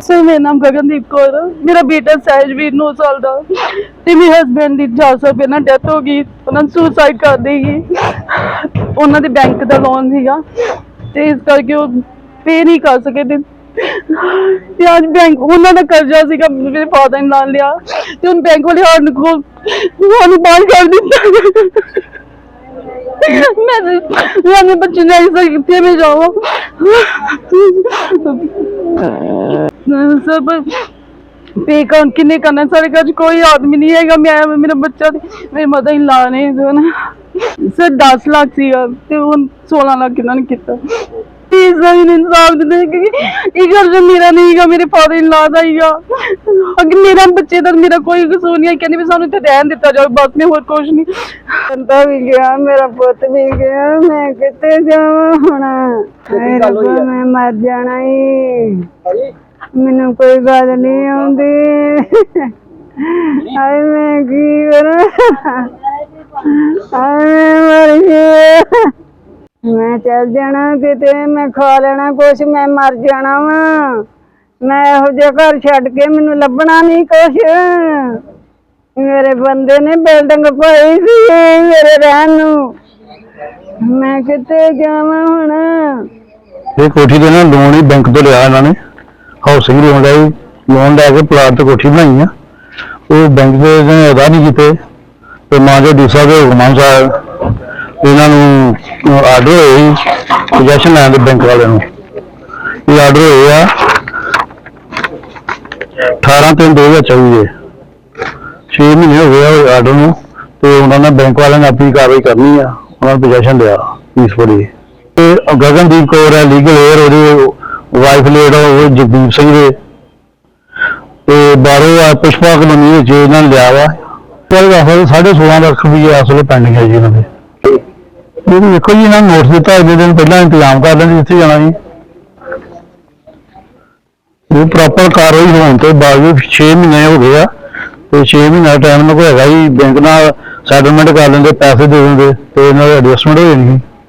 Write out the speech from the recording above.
Sir ਮੇਰਾ ਨਾਮ ਗਗਨਦੀਪ ਕੌਰ। ਆ। ਮੇਰਾ ਬੇਟਾ ਸਹਿਜਵੀਰ 9 ਸਾਲ ਦਾ। ਤੇ ਮੇਰੇ ਹਸਬੰਡ ਦੀ 400 ਰੁਪਏ ਨਾਲ ਡੈਥ ਹੋ ਗਈ। ਉਹਨਾਂ ਸੁਸਾਈਡ ਕਰ ਦੇਗੀ। ਉਹਨਾਂ ਦੇ ਬੈਂਕ ਦਾ ਲੋਨ ਸੀਗਾ। ਤੇ ਇਸ ਕਰਕੇ ਉਹ ਪੇ ਨਹੀਂ ਕਰ ਸਕੇ ਤੇ ਤੇ ਅੱਜ ਬੈਂਕ ਉਹਨਾਂ ਦਾ ਕਰਜ਼ਾ ਸੀਗਾ ਮੇਰੇ ਫਾਦਰ ਨੇ ਨਾਲ ਲਿਆ। ਤੇ ਹੁਣ ਬੈਂਕ ਵਾਲੇ ਸਾਨੂੰ ਕੋਲ ਸਾਨੂੰ ਬਾਹਰ ਕਰ ਦਿੱਤਾ ਮੈਂ ਮੈਂ ਆਪਣੇ ਬੱਚੇ ਨੂੰ ਐਸਾ ਕਿੱਥੇ ਮੈਂ ਜਾਵਾਂ ਸਭ ਪੇ ਕਰ ਕਿੰਨੇ ਕਰਨਾ, ਸਾਡੇ ਘਰ 'ਚ ਕੋਈ ਆਦਮੀ ਨਹੀਂ ਹੈਗਾ, ਮੈਂ ਮੇਰਾ ਬੱਚਾ ਤੇ ਮੇਰੀ ਮਦਰ ਇਨ ਲਾ ਨੇ ਜੋ 10 ਲੱਖ ਸੀਗਾ, ਤੇ ਹੁਣ 16 ਲੱਖ ਇਹਨਾਂ ਨੇ ਕੀਤਾ। ਪਲੀਜ਼ ਸਰ ਇਨਸਾਫ ਦੇ ਦੇ ਕਿ ਇਹ ਘਰ ਜੋ ਮੇਰਾ ਨਹੀਂ ਹੈਗਾ ਮੇਰੇ ਫਾਦਰ ਇਨ ਲਾ ਦਾ ਹੀਗਾ ਅਗੇ ਮੇਰਾ ਬੱਚੇ ਦਾ ਮੇਰਾ ਕੋਈ ਕਸੂਰ ਨਹੀਂ ਹੈ ਕਹਿੰਦੇ ਵੀ ਸਾਨੂੰ ਇੱਥੇ ਰਹਿਣ ਦਿੱਤਾ ਜਾਵੇ ਬਸ ਮੈਂ ਹੋਰ ਕੁਝ ਨਹੀਂ ਬੰਦਾ ਵੀ ਗਿਆ ਮੇਰਾ ਪੁੱਤ ਵੀ ਗਿਆ ਮੈਂ ਕਿੱਥੇ ਜਾਵਾਂ ਹੁਣ? ਹਾਏ ਰੱਬਾ, ਮੈਂ ਮਰ ਜਾਣਾ ਈ। ਮੈਨੂੰ ਕੋਈ ਗੱਲ ਨਹੀਂ ਆਉਂਦੀ। ਹਾਏ ਮੈਂ ਕੀ ਕਰਾਂ? ਹਾਏ ਮੈਂ ਮਰ ਗਿਆ ਮੈਂ ਚੱਲ ਜਾਣਾ ਕਿਤੇ, ਮੈਂ ਖਾ ਲੈਣਾ ਕੁਛ, ਮੈਂ ਮਰ ਜਾਣਾ ਵਾ। ਮੈਂ ਇਹੋ ਜਿਹਾ ਘਰ ਛੱਡ ਕੇ ਮੈਨੂੰ ਲੱਭਣਾ ਨਹੀਂ ਕੁਛ। ਮੇਰੇ ਬੰਦੇ ਨੇ ਬਿਲਡਿੰਗ ਪਾਈ ਸੀ ਮੇਰੇ ਰਹਿਣ ਨੂੰ। ਮੈਂ ਕਿੱਥੇ ਜਾਵਾਂ ਹੁਣ? ਇਹ ਕੋਠੀ ਦੇ ਨਾ ਲੋਨ ਹੀ ਬੈਂਕ ਤੋਂ ਲਿਆ ਇਹਨਾਂ ਨੇ। ਹਾਊਸਿੰਗ ਲੋਨ ਦਾ ਲੋਨ ਲੈ ਕੇ ਪਲਾਟ ਤੇ ਕੋਠੀ ਬਣਾਈ ਆ। ਉਹ ਬੈਂਕ ਦੇ ਨੇ ਅਦਾ ਨਹੀਂ ਕੀਤੇ। ਤੇ ਮਾਂ ਜੋ ਡੀਸਾ ਦੇ ਹੁਕਮਾਂ ਸਾਹਿਬ ਇਹਨਾਂ ਨੂੰ ਆਰਡਰ ਹੋਏ ਸੀ ਲੈਣ ਦੇ ਬੈਂਕ ਵਾਲਿਆਂ ਨੂੰ। ਇਹ ਆਰਡਰ ਹੋਏ ਆ 18 ਤਿੰਨ 2024 ਦੇ। 6 ਮਹੀਨੇ ਹੋ ਗਏ ਆ ਆਰਡਰ ਨੂੰ, ਤੇ ਉਹਨਾਂ ਨੇ ਬੈਂਕ ਵਾਲਿਆਂ ਨੇ ਆਪਣੀ ਕਾਰਵਾਈ ਕਰਨੀ ਆ, ਉਹਨਾਂ ਨੂੰ ਪੋਜੈਸ਼ਨ ਲਿਆ ਪੀਸਫੁਲੀ ਤੇ ਗਗਨਦੀਪ ਕੌਰ ਹੈ ਲੀਗਲ ਏਅਰ ਉਹਦੀ ਵਾਈਫ ਲੇਡ ਉਹ ਜਗਦੀਪ ਸਿੰਘ ਦੇ। ਤੇ ਬਾਹਰੋਂ ਆ ਪੁਸ਼ਪਾ ਕਲੋਨੀ ਵਿੱਚ ਇਹਨਾਂ ਨੇ ਲਿਆ ਵਾ। ਪਰ ਵਾਹਰ 16.5 ਲੱਖ ਰੁਪਏ ਇਸ ਪੈਂਡਿੰਗ ਹੈ ਜੀ ਇਹਨਾਂ ਦੇ। ਇਹ ਦੇਖੋ ਜੀ, ਇਹਨਾਂ ਨੂੰ ਨੋਟਿਸ ਦਿੱਤਾ ਇੰਨੇ ਦਿਨ ਪਹਿਲਾਂ ਇੰਤਜ਼ਾਮ ਕਰ ਲੈਣ ਜਿੱਥੇ ਜਾਣਾ ਜੀ। ਇਹ ਪ੍ਰੋਪਰ ਕਾਰਵਾਈ ਹੋਣ ਤੋਂ ਬਾਵਜੂਦ 6 ਮਹੀਨੇ ਹੋ ਗਏ ਆ, ਤੇ 6 ਮਹੀਨਾ ਟਾਈਮ ਨਾਲ ਕੋਈ ਹੈਗਾ ਜੀ ਬੈਂਕ ਨਾਲ ਸੈਟਲਮੈਂਟ ਕਰ ਲੈਂਦੇ, ਪੈਸੇ ਦੇ ਦਿੰਦੇ, ਤੇ ਇਹਨਾਂ ਦਾ ਐਡਜਸਟਮੈਂਟ ਹੋ ਜਾਣੀ ਸੀ